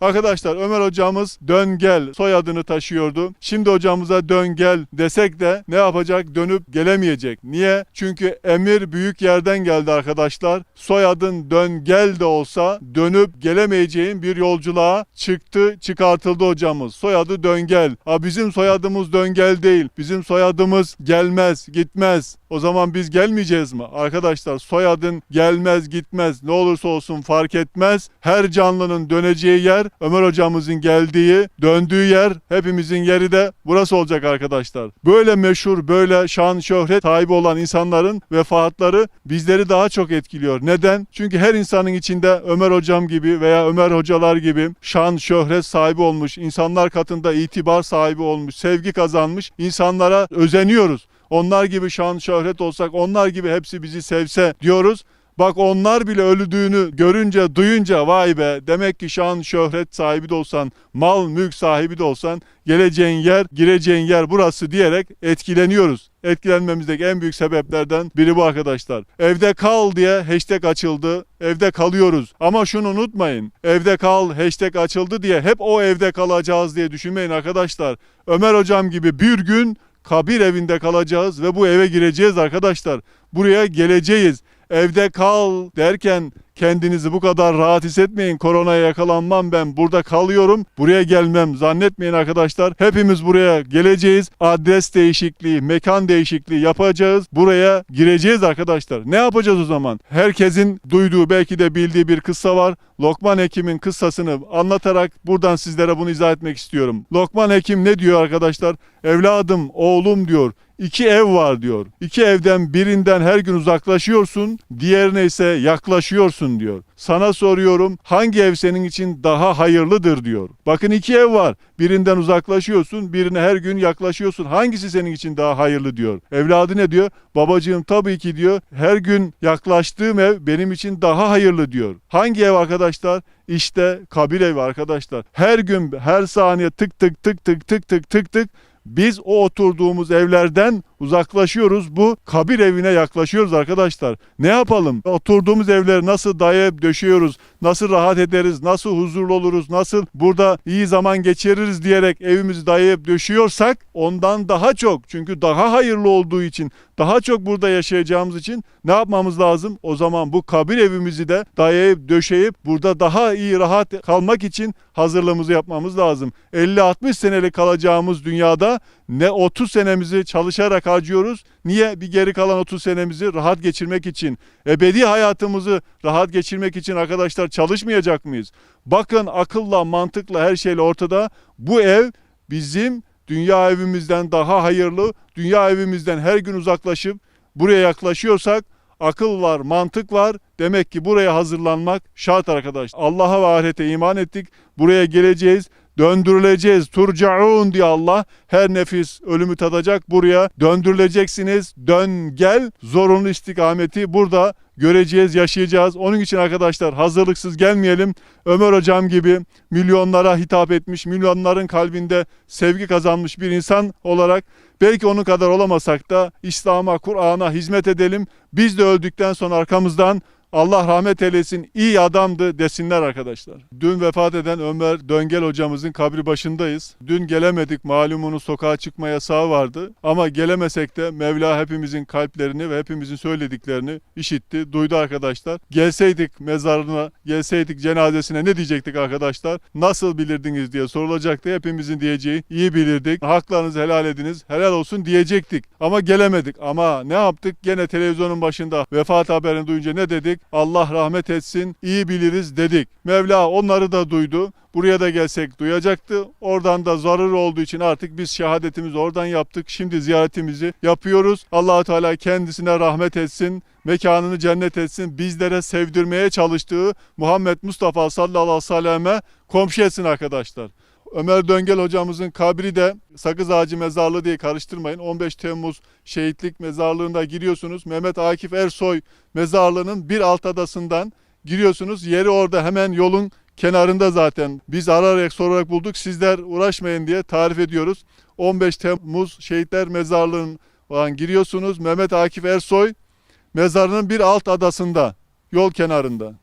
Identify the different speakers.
Speaker 1: Arkadaşlar Ömer hocamız dön gel soyadını taşıyordu. Şimdi hocamıza dön gel desek de ne yapacak? Dönüp gelemeyecek. Niye? Çünkü emir büyük yerden geldi arkadaşlar. Soyadın dön gel de olsa dönüp gelemeyeceğin bir yolculuğa çıktı, çıkartıldı hocamız. Soyadı dön gel. Ha bizim soyadımız dön gel değil. Bizim soyadımız gelmez, gitmez. O zaman biz gelmeyeceğiz mi? Arkadaşlar soyadın gelmez gitmez ne olursa olsun fark etmez. Her canlının döneceği yer Ömer hocamızın geldiği, döndüğü yer hepimizin yeri de burası olacak arkadaşlar. Böyle meşhur, böyle şan, şöhret sahibi olan insanların vefatları bizleri daha çok etkiliyor. Neden? Çünkü her insanın içinde Ömer hocam gibi veya Ömer hocalar gibi şan, şöhret sahibi olmuş, insanlar katında itibar sahibi olmuş, sevgi kazanmış insanlara özeniyoruz. Onlar gibi şan şöhret olsak, onlar gibi hepsi bizi sevse diyoruz. Bak onlar bile öldüğünü görünce, duyunca vay be demek ki şan şöhret sahibi de olsan, mal mülk sahibi de olsan geleceğin yer, gireceğin yer burası diyerek etkileniyoruz. Etkilenmemizdeki en büyük sebeplerden biri bu arkadaşlar. Evde kal diye hashtag açıldı. Evde kalıyoruz. Ama şunu unutmayın. Evde kal hashtag açıldı diye hep o evde kalacağız diye düşünmeyin arkadaşlar. Ömer hocam gibi bir gün kabir evinde kalacağız ve bu eve gireceğiz arkadaşlar. Buraya geleceğiz. Evde kal derken kendinizi bu kadar rahat hissetmeyin. Koronaya yakalanmam ben burada kalıyorum. Buraya gelmem zannetmeyin arkadaşlar. Hepimiz buraya geleceğiz. Adres değişikliği, mekan değişikliği yapacağız. Buraya gireceğiz arkadaşlar. Ne yapacağız o zaman? Herkesin duyduğu belki de bildiği bir kıssa var. Lokman Hekim'in kıssasını anlatarak buradan sizlere bunu izah etmek istiyorum. Lokman Hekim ne diyor arkadaşlar? Evladım, oğlum diyor. İki ev var diyor. İki evden birinden her gün uzaklaşıyorsun, diğerine ise yaklaşıyorsun diyor. Sana soruyorum hangi ev senin için daha hayırlıdır diyor. Bakın iki ev var. Birinden uzaklaşıyorsun, birine her gün yaklaşıyorsun. Hangisi senin için daha hayırlı diyor. Evladı ne diyor? Babacığım tabii ki diyor. Her gün yaklaştığım ev benim için daha hayırlı diyor. Hangi ev arkadaşlar? İşte kabir evi arkadaşlar. Her gün her saniye tık tık tık tık tık tık tık tık biz o oturduğumuz evlerden uzaklaşıyoruz. Bu kabir evine yaklaşıyoruz arkadaşlar. Ne yapalım? Oturduğumuz evleri nasıl dayayıp döşüyoruz? Nasıl rahat ederiz? Nasıl huzurlu oluruz? Nasıl burada iyi zaman geçiririz diyerek evimizi dayayıp döşüyorsak ondan daha çok çünkü daha hayırlı olduğu için daha çok burada yaşayacağımız için ne yapmamız lazım? O zaman bu kabir evimizi de dayayıp döşeyip burada daha iyi rahat kalmak için hazırlığımızı yapmamız lazım. 50-60 senelik kalacağımız dünyada ne 30 senemizi çalışarak harcıyoruz. Niye? Bir geri kalan 30 senemizi rahat geçirmek için. Ebedi hayatımızı rahat geçirmek için arkadaşlar çalışmayacak mıyız? Bakın akılla, mantıkla her şeyle ortada. Bu ev bizim dünya evimizden daha hayırlı. Dünya evimizden her gün uzaklaşıp buraya yaklaşıyorsak akıl var, mantık var. Demek ki buraya hazırlanmak şart arkadaş. Allah'a ve ahirete iman ettik. Buraya geleceğiz döndürüleceğiz. Turcaun diye Allah her nefis ölümü tadacak buraya döndürüleceksiniz. Dön gel zorunlu istikameti burada göreceğiz, yaşayacağız. Onun için arkadaşlar hazırlıksız gelmeyelim. Ömer hocam gibi milyonlara hitap etmiş, milyonların kalbinde sevgi kazanmış bir insan olarak belki onun kadar olamasak da İslam'a, Kur'an'a hizmet edelim. Biz de öldükten sonra arkamızdan Allah rahmet eylesin iyi adamdı desinler arkadaşlar. Dün vefat eden Ömer Döngel hocamızın kabri başındayız. Dün gelemedik malumunun sokağa çıkma yasağı vardı. Ama gelemesek de Mevla hepimizin kalplerini ve hepimizin söylediklerini işitti, duydu arkadaşlar. Gelseydik mezarına, gelseydik cenazesine ne diyecektik arkadaşlar? Nasıl bilirdiniz diye sorulacaktı. Hepimizin diyeceği iyi bilirdik. Haklarınızı helal ediniz, helal olsun diyecektik. Ama gelemedik. Ama ne yaptık? Gene televizyonun başında vefat haberini duyunca ne dedik? Allah rahmet etsin, iyi biliriz dedik. Mevla onları da duydu. Buraya da gelsek duyacaktı. Oradan da zarar olduğu için artık biz şehadetimizi oradan yaptık. Şimdi ziyaretimizi yapıyoruz. allah Teala kendisine rahmet etsin. Mekanını cennet etsin. Bizlere sevdirmeye çalıştığı Muhammed Mustafa sallallahu aleyhi ve selleme komşu etsin arkadaşlar. Ömer Döngel hocamızın kabri de Sakız Ağacı Mezarlığı diye karıştırmayın. 15 Temmuz Şehitlik Mezarlığı'nda giriyorsunuz. Mehmet Akif Ersoy Mezarlığı'nın bir alt adasından giriyorsunuz. Yeri orada hemen yolun kenarında zaten. Biz arayarak sorarak bulduk. Sizler uğraşmayın diye tarif ediyoruz. 15 Temmuz Şehitler Mezarlığı'ndan giriyorsunuz. Mehmet Akif Ersoy mezarının bir alt adasında, yol kenarında.